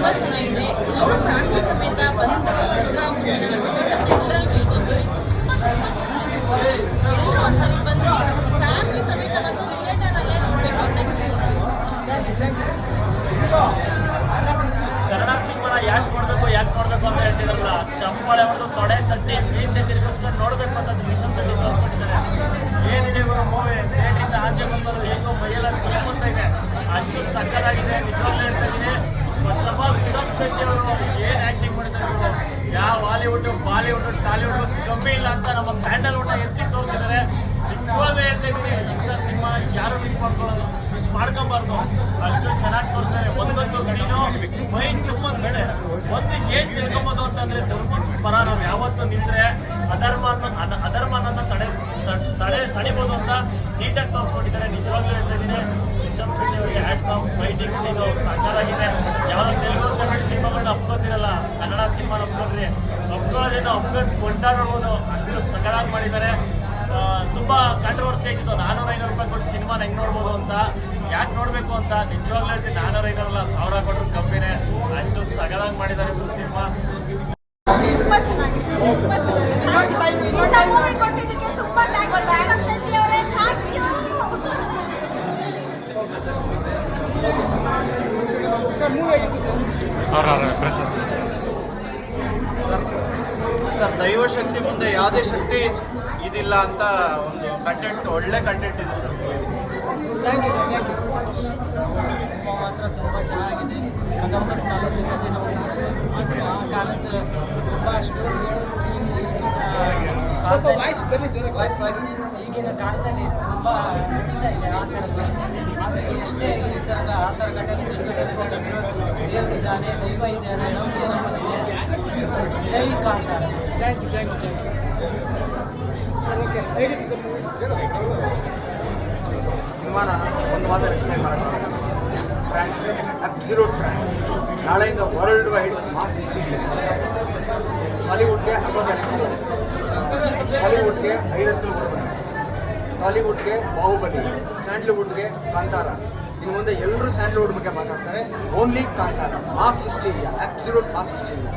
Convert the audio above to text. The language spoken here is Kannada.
ತುಂಬ ಚೆನ್ನಾಗಿದೆ. ಎಲ್ಲರೂ ಫ್ಯಾಮಿಲಿ ಸಮೇತ ಬಂದು ದಸರಾ ಎಲ್ಲರಲ್ಲಿ ತುಂಬ ಚೆನ್ನಾಗಿದೆ ಎಲ್ಲರೂ ಒಂದ್ಸಲ ಬಂದು ಫ್ಯಾಮಿಲಿ ಸಮೇತ ಬಂದು ನೋಡಬೇಕು ಅಂತ ಕನ್ನಡ ಯಾಕೆ ನೋಡಬೇಕು ಯಾಕೆ ನೋಡಬೇಕು ಅಂತ ಹೇಳ್ತಿದ್ರಲ್ಲ ಒಂದು ತೊಡೆ ನೋಡಬೇಕು ಅಂತ ವಿಷಯದಲ್ಲಿ ಏನಿದೆ ಇವರು ಮೂವಿ ಆಚೆ ಬಂದರು ಹೇಗೋ ಮೈಯೆಲ್ಲ ಅಷ್ಟು ಸಕ್ಕತ್ತಾಗಿದೆ ಹಾಲಿವುಡ್ ಬಾಲಿವುಡ್, ಟಾಲಿವುಡ್ ಕಮ್ಮಿ ಇಲ್ಲ ಅಂತ ನಮ್ಮ ಸ್ಯಾಂಡಲ್ವುಡ್ ಎತ್ತಿ ತೋರಿಸಿದ್ದಾರೆ. ನಿಜವಾಗ್ಲೂ ಇದ್ದೀನಿ, ಇಂಥ ಸಿನಿಮಾ ಯಾರು ಮಿಸ್ ಮಾಡ್ಕೊಳ್ಳೋದು ಮಿಸ್ ಮಾಡ್ಕೊಬಾರ್ದು. ಅಷ್ಟು ಚೆನ್ನಾಗಿ ತೋರಿಸ್ತಾರೆ ಒಂದೊಂದು ಸೀನು ಮೈ ತುಂಬ ಸಡೆ ಒಂದು ಏನ್ ತಿಳ್ಕೊಬೋದು ಅಂತಂದ್ರೆ ಧರ್ಮದ ಪರ ನಾವು ಯಾವತ್ತು ನಿಂತರೆ ಅಧರ್ಮ ಅನ್ನೋ ಅನ- ಅಧರ್ಮ ಅನ್ನ ತಡೆ ತಡೆ ತಡಿಬೋದು ಅಂತ ನೀಟಾಗಿ ತೋರಿಸ್ಕೊಂಡಿದ್ದಾರೆ. ನಿಜವಾಗ್ಲೂ ಹೇಳ್ತಾ ಇದ್ದೀನಿ, ರಿಷಬ್ ಅವರಿಗೆ ಹ್ಯಾಟ್ಸ್ ಆಫ್ ಫೈಟಿಂಗ್ ಸೀನು ಸಕ್ಕತ್ತಾಗಿದೆ. ಯಾವುದೋ ತೆಲುಗು, ಕನ್ನಡ ಸಿನಿಮಾಗಳನ್ನ ಅಪ್ಕೋತಿರಲ್ಲ ಕನ್ನಡ ಸಿನಿಮಾನ ಒಪ್ಕೊಂಡ್ರಿ ಒಪ್ಕೊಳ್ಳೋದೇನೋ ಒಪ್ಕೊಂಡು ಅನ್ನೋದು ಅಷ್ಟು ಸಕಲಾಗಿ ಮಾಡಿದ್ದಾರೆ. ತುಂಬಾ ಕಾಂಟ್ರವರ್ಸಿ ಆಗಿತ್ತು. ನಾನೂರ ಐನೂರು ರೂಪಾಯಿ ಕೊಟ್ಟು ಸಿನಿಮಾ ಹೆಂಗ್ ನೋಡ್ಬೋದು ಅಂತ. ಯಾಕೆ ನೋಡ್ಬೇಕು ಅಂತ? ನಿಜವಾಗ್ಲೂ ಹೇಳ್ತೀನಿ ನಾನೂರ ಐನೂರಲ್ಲ ಸಾವಿರ ಕೊಟ್ಟರು ಕಮ್ಮಿನೇ. ಅಷ್ಟು ಸಗಲಾಗಿ ಮಾಡಿದ್ದಾರೆ ಸಿನಿಮಾ. ತುಂಬಾ ಚೆನ್ನಾಗಿದೆ. ತುಂಬಾ ಚೆನ್ನಾಗಿದೆ. ಇಂಥ ಮೂವಿ ಕೊಟ್ಟಿದ್ದಕ್ಕೆ ತುಂಬಾ ಥ್ಯಾಂಕ್ಸ್ ರಿಷಬ್ ಶೆಟ್ಟಿ ಅವರೇ ಥ್ಯಾಂಕ್ ಯು ಸರ್ ಮೂವಿ ಆಗಿತ್ತು ಸರ್ ಸರ್ ಸರ್ ದೈವ ಶಕ್ತಿ ಮುಂದೆ ಯಾವುದೇ ಶಕ್ತಿ ಇದಿಲ್ಲ ಅಂತ ಒಂದು ಕಂಟೆಂಟ್ ಒಳ್ಳೆ ಕಂಟೆಂಟ್ ಇದೆ sir thank you sir thank you cinema ಮಾತ್ರ ತುಂಬ ಚೆನ್ನಾಗಿದೆ. ಕದಂಬರ ಕಾಲದ ಕಥೆ ನಾವು ಅದು ಆ ಕಾಲದ ತುಂಬ ಅಷ್ಟು ಸ್ವಲ್ಪ ವಾಯ್ಸ್ ಬರಲಿ ಜೋರ ವಾಯ್ಸ್ ವಾಯ್ಸ್ ಈಗಿನ ಕಾಲದಲ್ಲಿ ತುಂಬ ನಡೀತಾ ಇದೆ ಆ ಥರದ್ದು. ಆದರೆ ಎಷ್ಟೇ ಈ ಥರದ ಆ ಥರ ಘಟನೆ ದೇವರಿದ್ದಾನೆ ದೈವ ಇದ್ದಾನೆ ನಂಬಿಕೆ ನಮ್ಮಲ್ಲಿದೆ. ಜೈ Kantara. Thank you thank you sir movie ಸಿನಿಮಾನ ಒಂದು ಮಾತಲ್ಲಿ ಎಕ್ಸ್ಪ್ಲೈನ್ ಮಾಡೋದು. ಟ್ರಾನ್ಸ್ ಅಬ್ಸಲ್ಯೂಟ್ ಟ್ರಾನ್ಸ್ ನಾಳೆಯಿಂದ ವರ್ಲ್ಡ್ ವೈಡ್ ಮಾಸ್ ಹಿಸ್ಟ್ರಿ ಹಾಲಿವುಡ್ಗೆ ಅಪೋಗನಿಕ್ ಹಾಲಿವುಡ್ಗೆ ಐದತ್ತು ಕೊಡಬೇಕು ಟಾಲಿವುಡ್ಗೆ ಬಾಹುಬಲಿ. ಸ್ಯಾಂಡ್ಲ್ವುಡ್ಗೆ ಕಾಂತಾರ. ಇನ್ನು ಮುಂದೆ ಎಲ್ಲರೂ ಸ್ಯಾಂಡ್ಲ್ವುಡ್ ಬಗ್ಗೆ ಮಾತಾಡ್ತಾರೆ. Only Kantara. Mass hysteria absolute mass hysteria